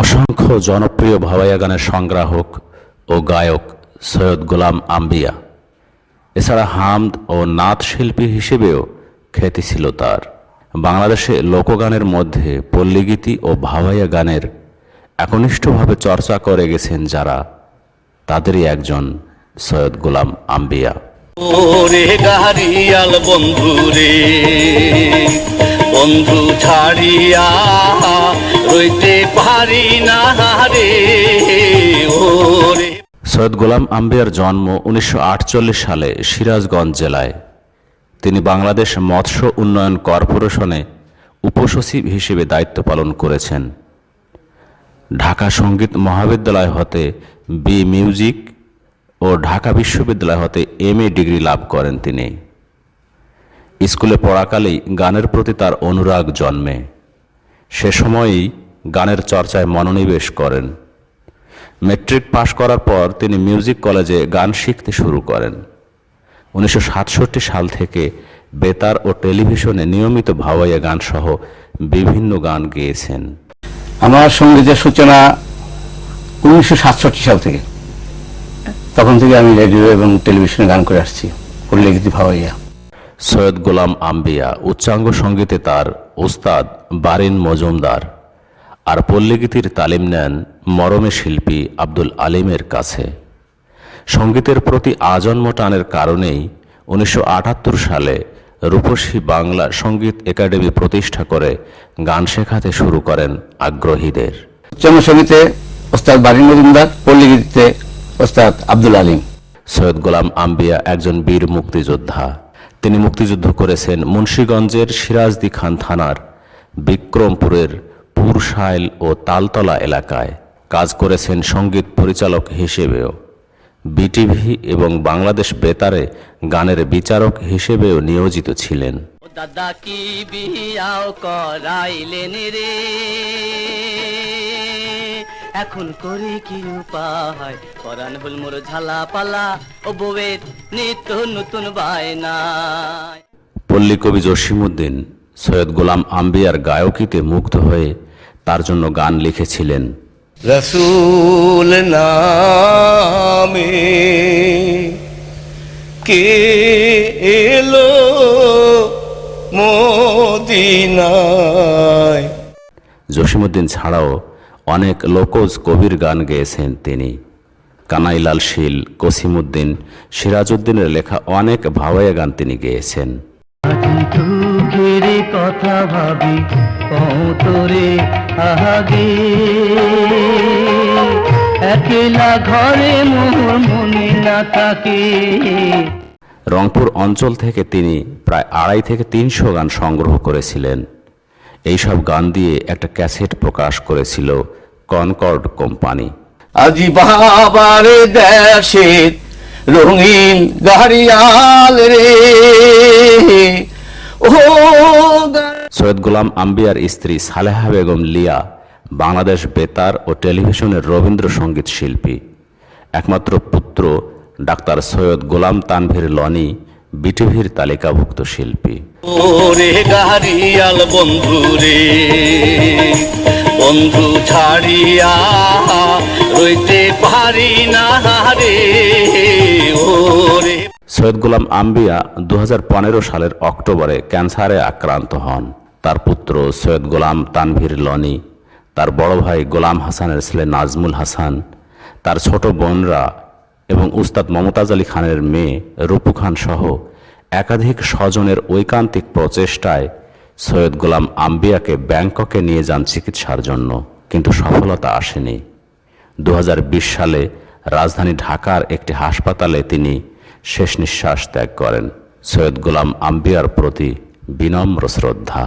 অসংখ্য জনপ্রিয় ভাবাইয়া গানের সংগ্রাহক ও গায়ক সৈয়দ গোলাম আম্বিয়া। এছাড়া হামদ ও নাথ শিল্পী হিসেবেও খ্যাতি ছিল তার। বাংলাদেশে লোকগানের মধ্যে পল্লীগীতি ও ভাওয়াইয়া গানের একনিষ্ঠভাবে চর্চা করে গেছেন যারা, তাদেরই একজন সৈয়দ গোলাম আম্বিয়া। ওরে গারিয়াল বন্ধু বন্ধু ছাড়িয়া রইতে পারি না রে, ওরে সৈয়দ গোলাম আম্বিয়ার জন্ম উনিশশো আটচল্লিশ সালে সিরাজগঞ্জ জেলায়। তিনি বাংলাদেশ মৎস্য উন্নয়ন কর্পোরেশনে উপসচিব হিসেবে দায়িত্ব পালন করেছেন। ঢাকা সংগীত মহাবিদ্যালয় হতে বি মিউজিক ও ঢাকা বিশ্ববিদ্যালয় হতে এম এ ডিগ্রি লাভ করেন তিনি। স্কুলে পড়াকালেই গানের প্রতি তার অনুরাগ জন্মে। সে সময়েই গানের চর্চায় মনোনিবেশ করেন। মেট্রিক পাশ করার পর তিনি মিউজিক কলেজে গান শিখতে শুরু করেন। উনিশশো সাতষট্টি সাল থেকে বেতার ও টেলিভিশনে নিয়মিত ভাওয়াইয়া গান সহ বিভিন্ন গান গেয়েছেন। আমার সঙ্গীতের সূচনা উনিশশো সাতষট্টি সাল থেকে তখন থেকে আমি রেডিও এবং টেলিভিশনে গান করে আসছি পল্লীগীতি ভাওয়াইয়া। সৈয়দ গোলাম আম্বিয়া উচ্চাঙ্গ সঙ্গীতে তার ওস্তাদ বারিন মজুমদার আর পল্লীগীতির তালিম নেন মরমে শিল্পী আব্দুল আলিমের কাছে। সঙ্গীতের প্রতি আজন্ম টানের কারণেই উনিশশো আটাত্তর সালে রূপসী বাংলা সংগীত একাডেমি প্রতিষ্ঠা করে গান শেখাতে শুরু করেন আগ্রহীদের। উচ্চাঙ্গ সঙ্গীতে ওস্তাদ বারিন মজুমদার পল্লীগীতিতে ওস্তাদ আব্দুল আলিম। সৈয়দ গোলাম আম্বিয়া একজন বীর মুক্তিযোদ্ধা। তিনি মুক্তিযুদ্ধ করেছেন মুন্সীগঞ্জের সিরাজদি খান থানার বিক্রমপুরের পুরসাইল ও তালতলা এলাকায় কাজ করেছেন সংগীত পরিচালক হিসেবেও। বিটিভি এবং বাংলাদেশ বেতারে গানের বিচারক হিসেবেও নিয়োজিত ছিলেন। দাদা কি বিয়াও করাইলেন রে? এখন করি কি উপায়? পরাণ হল মোর ঝালা পালা ও বউয়ের নিত্য নতুন বায়নায়। পল্লী কবি জসিমুদ্দিন সৈয়দ গোলাম আম্বিয়ার গায়কিতে মুগ্ধ হয়ে তার জন্য গান লিখেছিলেন। রসুল নামে কে এলো মদিনায়? জসিমুদ্দিন ছাড়াও অনেক লোকজ কবির গান গেয়েছেন তিনি। কানাইলাল শীল কসিমুদ্দিন সিরাজউদ্দিনের লেখা অনেক ভাওয়াইয়া গান তিনি গেয়েছেন। দুঃখের কথা ভাবি কৌতরে আহাগে। একলা ঘরে মোর মনে না থাকে। রংপুর অঞ্চল থেকে তিনি প্রায় আড়াই থেকে তিনশো গান সংগ্রহ করেছিলেন। এইসব গান দিয়ে একটা ক্যাসেট প্রকাশ করেছিল কনকর্ড কোম্পানি। আজি বাবার দেশের রঙিন গাড়িয়াল রে। সৈয়দ গোলাম আম্বিয়ার স্ত্রী সালেহা বেগম লিয়া বাংলাদেশ বেতার ও টেলিভিশনের রবীন্দ্রসঙ্গীত শিল্পী। একমাত্র পুত্র ডাক্তার সৈয়দ গোলাম তানভীর লনি বিটিভির তালিকাভুক্ত শিল্পী। বন্ধু রে বন্ধু ছাড়িয়া রইতে পারি না রে ওরে সৈয়দ গোলাম আম্বিয়া দু হাজার পনেরো সালের অক্টোবরে ক্যান্সারে আক্রান্ত হন। তার পুত্র সৈয়দ গোলাম তানভীর লনি, তার বড় ভাই গোলাম হাসানের ছেলে নাজমুল হাসান, তার ছোট বোনরা এবং উস্তাদ মমতাজ আলী খানের মেয়ে রূপু খান সহ একাধিক স্বজনের ঐকান্তিক প্রচেষ্টায় সৈয়দ গোলাম আম্বিয়াকে ব্যাংককে নিয়ে যান চিকিৎসার জন্য, কিন্তু সফলতা আসেনি। দু হাজার বিশ সালে রাজধানী ঢাকার একটি হাসপাতালে তিনি শেষ নিঃশ্বাস ত্যাগ করেন সৈয়দ গোলাম আম্বিয়ার প্রতি বিনম্র শ্রদ্ধা।